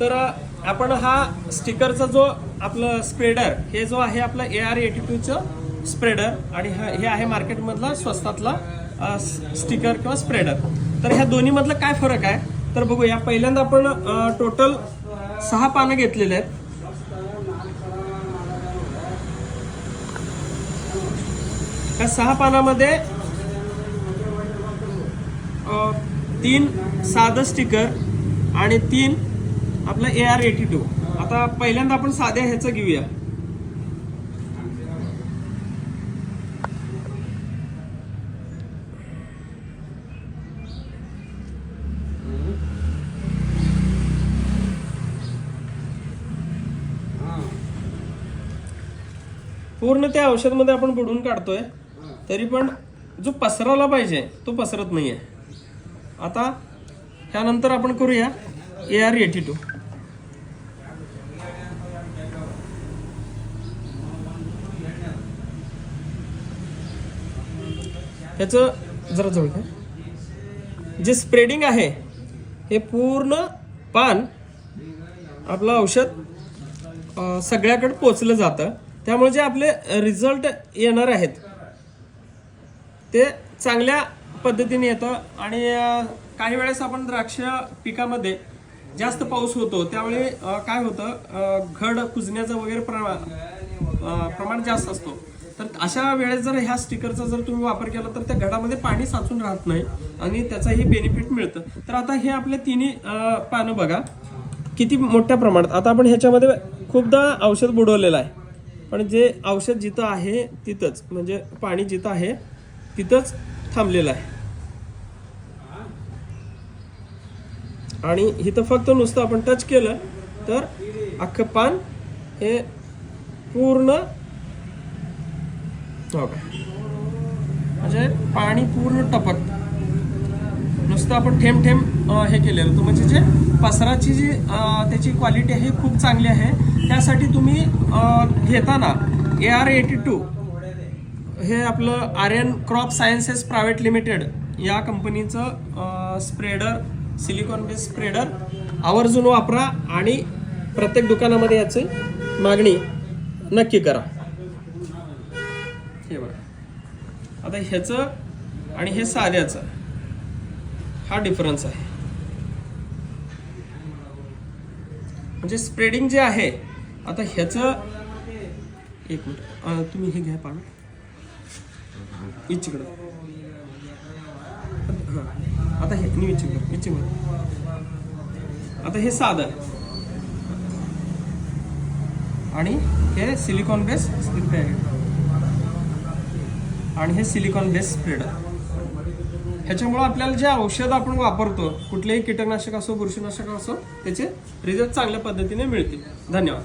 तर आपण हा स्टिकरचा जो आपलं स्प्रेडर हे जो आहे आपलं ए आर एटी टूचं स्प्रेडर आणि हे आहे मार्केटमधला स्वस्तातला स्टिकर किंवा स्प्रेडर. तर ह्या दोन्हीमधलं काय फरक आहे? तर बघूया पहिल्यांदा आपण टोटल सहा पानं घेतलेले आहेत. त्या सहा पानामध्ये तीन साधं स्टिकर आणि तीन आपलं ए आर एटी टू आता पहिल्यांदा आपण साध्या ह्याचं घेऊया. पूर्ण त्या औषधमध्ये आपण बुडवून काढतोय. तरी पण जो पसरायला पाहिजे तो पसरत नाहीये. आता त्यानंतर आपण करूया ए आर एटी टू ह्याचं जरा जवळ घ्या. जे स्प्रेडिंग आहे हे पूर्ण पान आपलं औषध सगळ्याकडे पोचलं जातं. त्यामुळे जे आपले रिझल्ट येणार आहेत ते चांगल्या पद्धतीने येतं. आणि काही वेळेस आपण द्राक्ष पिकामध्ये जास्त पाऊस होतो त्यावेळी काय होतं घड कुजण्याचं वगैरे प्रमा प्रमाण जास्त असतो. तर अशा वेळेस जर ह्या स्टिकरचा जर तुम्ही वापर केला तर त्या घडामध्ये पाणी साचून राहत नाही आणि त्याचाही बेनिफिट मिळतं. तर आता हे आपले तिन्ही पानं बघा. किती मोठ्या प्रमाणात. आता आपण ह्याच्यामध्ये खूपदा औषध बुडवलेलं आहे. पण जे औषध जिथं आहे तिथंच. म्हणजे पाणी जिथं आहे तिथंच थांबलेलं आहे. आणि इथं फक्त नुसतं आपण टच केलं तर अख्खं पान हे पूर्ण ओके. म्हणजे पाणी पूर्ण टपक. नुसतं आपण थेंब थेंब हे केलेलं. होतं म्हणजे जे पसराची जी त्याची क्वालिटी आहे खूप चांगली आहे. त्यासाठी तुम्ही घेताना ए आर एटी टू हे आपलं Aryan crop sciences private limited या कंपनीचं स्प्रेडर सिलिकॉन बेस स्प्रेडर आवर्जून वापरा आणि प्रत्येक दुकानामध्ये याची मागणी नक्की करा. हे बघा. आता ह्याचं आणि हे साध्याचं हा डिफरन्स आहे. म्हणजे स्प्रेडिंग जे आहे आता ह्याचं एक मिनिट तुम्ही हे घ्या पाणी इच्छिकडं. हां आता हे मी इच्छिकडं इच्छिकडं. आता हे साधं. आणि हे सिलिकॉन बेस आणि हे सिलिकॉन बेस स्प्रेडर. ह्याच्यामुळं आपल्याला जे औषध आपण वापरतो कुठलेही कीटकनाशक असो बुरशीनाशक असो त्याचे रिझल्ट चांगल्या पद्धतीने मिळतील. धन्यवाद.